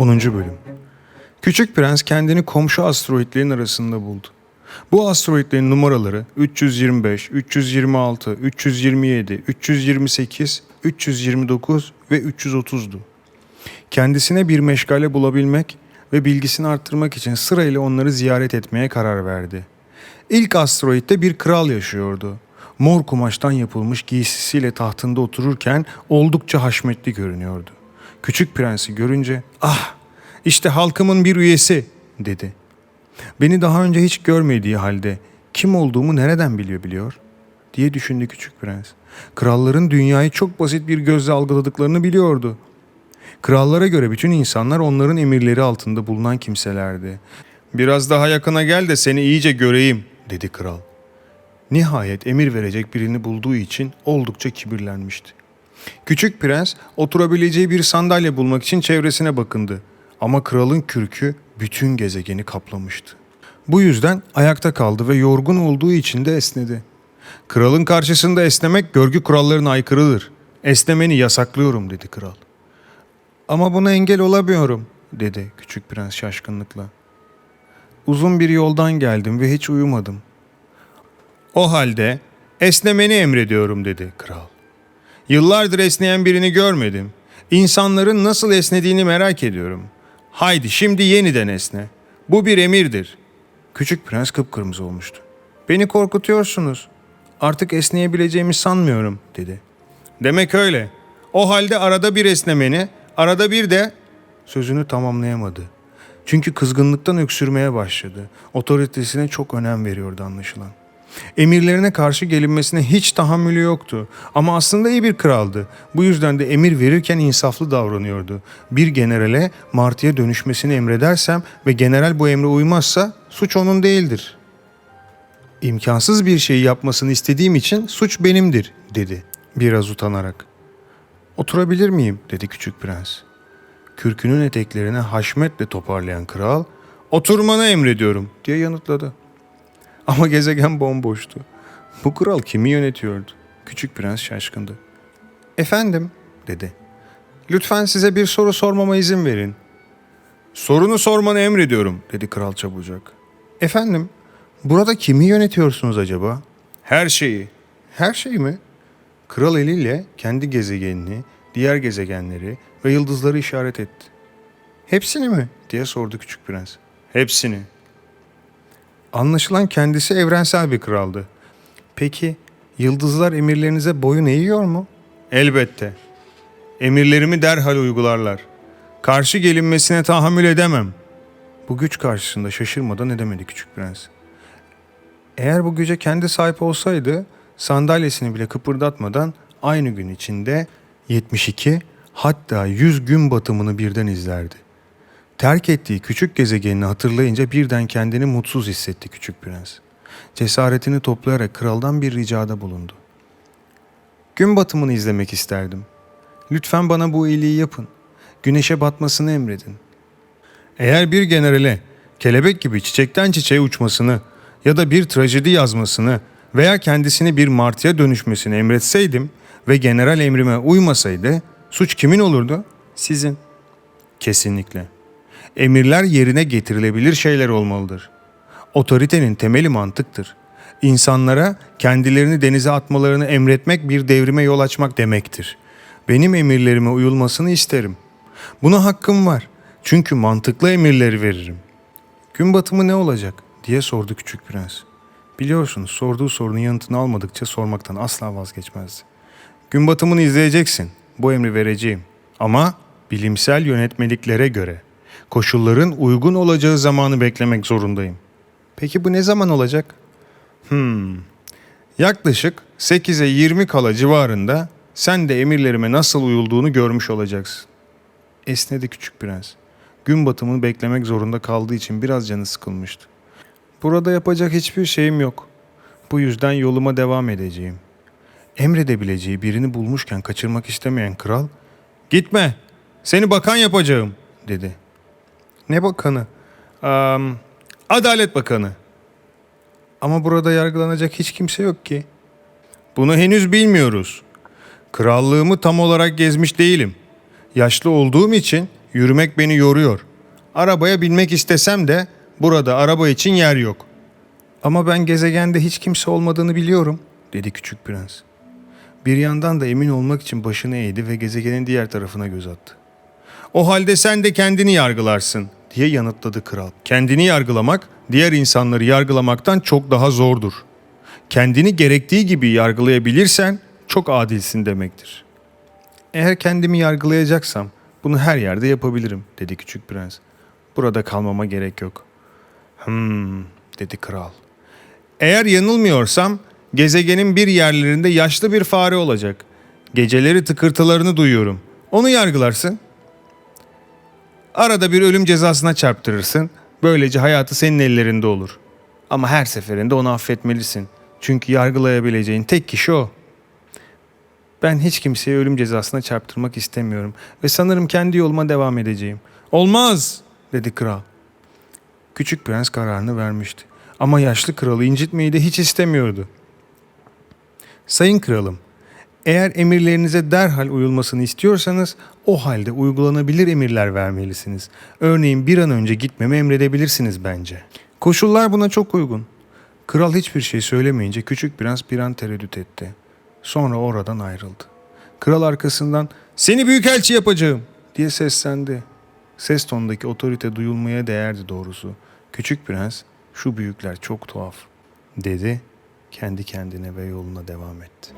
Onuncu Bölüm Küçük Prens kendini komşu asteroidlerin arasında buldu. Bu asteroidlerin numaraları 325, 326, 327, 328, 329 ve 330'du. Kendisine bir meşgale bulabilmek ve bilgisini arttırmak için sırayla onları ziyaret etmeye karar verdi. İlk asteroitte bir kral yaşıyordu. Mor kumaştan yapılmış giysisiyle tahtında otururken oldukça haşmetli görünüyordu. Küçük prensi görünce ah işte halkımın bir üyesi dedi. Beni daha önce hiç görmediği halde kim olduğumu nereden biliyor biliyor diye düşündü küçük prens. Kralların dünyayı çok basit bir gözle algıladıklarını biliyordu. Krallara göre bütün insanlar onların emirleri altında bulunan kimselerdi. Biraz daha yakına gel de seni iyice göreyim dedi kral. Nihayet emir verecek birini bulduğu için oldukça kibirlenmişti. Küçük prens oturabileceği bir sandalye bulmak için çevresine bakındı. Ama kralın kürkü bütün gezegeni kaplamıştı. Bu yüzden ayakta kaldı ve yorgun olduğu için de esnedi. Kralın karşısında esnemek görgü kurallarına aykırıdır. Esnemeni yasaklıyorum dedi kral. Ama buna engel olamıyorum dedi küçük prens şaşkınlıkla. Uzun bir yoldan geldim ve hiç uyumadım. O halde esnemeni emrediyorum dedi kral. Yıllardır esneyen birini görmedim. İnsanların nasıl esnediğini merak ediyorum. Haydi şimdi yeniden esne. Bu bir emirdir. Küçük prens kıpkırmızı olmuştu. Beni korkutuyorsunuz. Artık esneyebileceğimi sanmıyorum dedi. Demek öyle. O halde arada bir esnemeni, arada bir de sözünü tamamlayamadı. Çünkü kızgınlıktan öksürmeye başladı. Otoritesine çok önem veriyordu anlaşılan. Emirlerine karşı gelinmesine hiç tahammülü yoktu. Ama aslında iyi bir kraldı. Bu yüzden de emir verirken insaflı davranıyordu. Bir generale martıya dönüşmesini emredersem ve general bu emre uymazsa suç onun değildir. İmkansız bir şeyi yapmasını istediğim için suç benimdir dedi biraz utanarak. Oturabilir miyim dedi küçük prens. Kürkünün eteklerini haşmetle toparlayan kral oturmanı emrediyorum diye yanıtladı. Ama gezegen bomboştu. Bu kral kimi yönetiyordu? Küçük prens şaşkındı. Efendim, dedi. Lütfen size bir soru sormama izin verin. Sorunu sormanı emrediyorum, dedi kral çabucak. Efendim, burada kimi yönetiyorsunuz acaba? Her şeyi. Her şeyi mi? Kral eliyle kendi gezegenini, diğer gezegenleri ve yıldızları işaret etti. Hepsini mi? diye sordu küçük prens. Hepsini. Anlaşılan kendisi evrensel bir kraldı. Peki yıldızlar emirlerinize boyun eğiyor mu? Elbette. Emirlerimi derhal uygularlar. Karşı gelinmesine tahammül edemem. Bu güç karşısında şaşırmadan edemedi küçük prens. Eğer bu güce kendi sahip olsaydı sandalyesini bile kıpırdatmadan aynı gün içinde 72 hatta 100 gün batımını birden izlerdi. Terk ettiği küçük gezegenini hatırlayınca birden kendini mutsuz hissetti küçük prens. Cesaretini toplayarak kraldan bir ricada bulundu. Gün batımını izlemek isterdim. Lütfen bana bu iyiliği yapın. Güneşe batmasını emredin. Eğer bir generale kelebek gibi çiçekten çiçeğe uçmasını ya da bir trajedi yazmasını veya kendisini bir martıya dönüşmesini emretseydim ve general emrime uymasaydı suç kimin olurdu? Sizin. Kesinlikle. Emirler yerine getirilebilir şeyler olmalıdır. Otoritenin temeli mantıktır. İnsanlara kendilerini denize atmalarını emretmek bir devrime yol açmak demektir. Benim emirlerime uyulmasını isterim. Buna hakkım var. Çünkü mantıklı emirleri veririm. Gün batımı ne olacak diye sordu küçük prens. Biliyorsunuz sorduğu sorunun yanıtını almadıkça sormaktan asla vazgeçmezdi. Gün batımını izleyeceksin. Bu emri vereceğim. Ama bilimsel yönetmeliklere göre. Koşulların uygun olacağı zamanı beklemek zorundayım. Peki bu ne zaman olacak? Hmm. Yaklaşık 8'e 20 kala civarında sen de emirlerime nasıl uyulduğunu görmüş olacaksın. Esnedi küçük prens. Gün batımını beklemek zorunda kaldığı için biraz canı sıkılmıştı. Burada yapacak hiçbir şeyim yok. Bu yüzden yoluma devam edeceğim. Emredebileceği birini bulmuşken kaçırmak istemeyen kral, "Gitme. Seni bakan yapacağım." dedi. Ne bakanı? Am, Adalet Bakanı. Ama burada yargılanacak hiç kimse yok ki. Bunu henüz bilmiyoruz. Krallığımı tam olarak gezmiş değilim. Yaşlı olduğum için yürümek beni yoruyor. Arabaya binmek istesem de burada araba için yer yok. Ama ben gezegende hiç kimse olmadığını biliyorum, dedi küçük prens. Bir yandan da emin olmak için başını eğdi ve gezegenin diğer tarafına göz attı. O halde sen de kendini yargılarsın diye yanıtladı kral. Kendini yargılamak diğer insanları yargılamaktan çok daha zordur. Kendini gerektiği gibi yargılayabilirsen çok adilsin demektir. Eğer kendimi yargılayacaksam bunu her yerde yapabilirim dedi küçük prens. Burada kalmama gerek yok. Hmm dedi kral. Eğer yanılmıyorsam gezegenin bir yerlerinde yaşlı bir fare olacak. Geceleri tıkırtılarını duyuyorum. Onu yargılarsın. Arada bir ölüm cezasına çarptırırsın. Böylece hayatı senin ellerinde olur. Ama her seferinde onu affetmelisin. Çünkü yargılayabileceğin tek kişi o. Ben hiç kimseye ölüm cezasına çarptırmak istemiyorum ve sanırım kendi yoluma devam edeceğim. Olmaz, dedi kral. Küçük prens kararını vermişti. Ama yaşlı kralı incitmeyi de hiç istemiyordu. Sayın kralım, eğer emirlerinize derhal uyulmasını istiyorsanız o halde uygulanabilir emirler vermelisiniz. Örneğin bir an önce gitmemi emredebilirsiniz bence. Koşullar buna çok uygun. Kral hiçbir şey söylemeyince küçük prens bir an tereddüt etti. Sonra oradan ayrıldı. Kral arkasından seni büyükelçi yapacağım diye seslendi. Ses tonundaki otorite duyulmaya değerdi doğrusu. Küçük prens şu büyükler çok tuhaf dedi kendi kendine ve yoluna devam etti.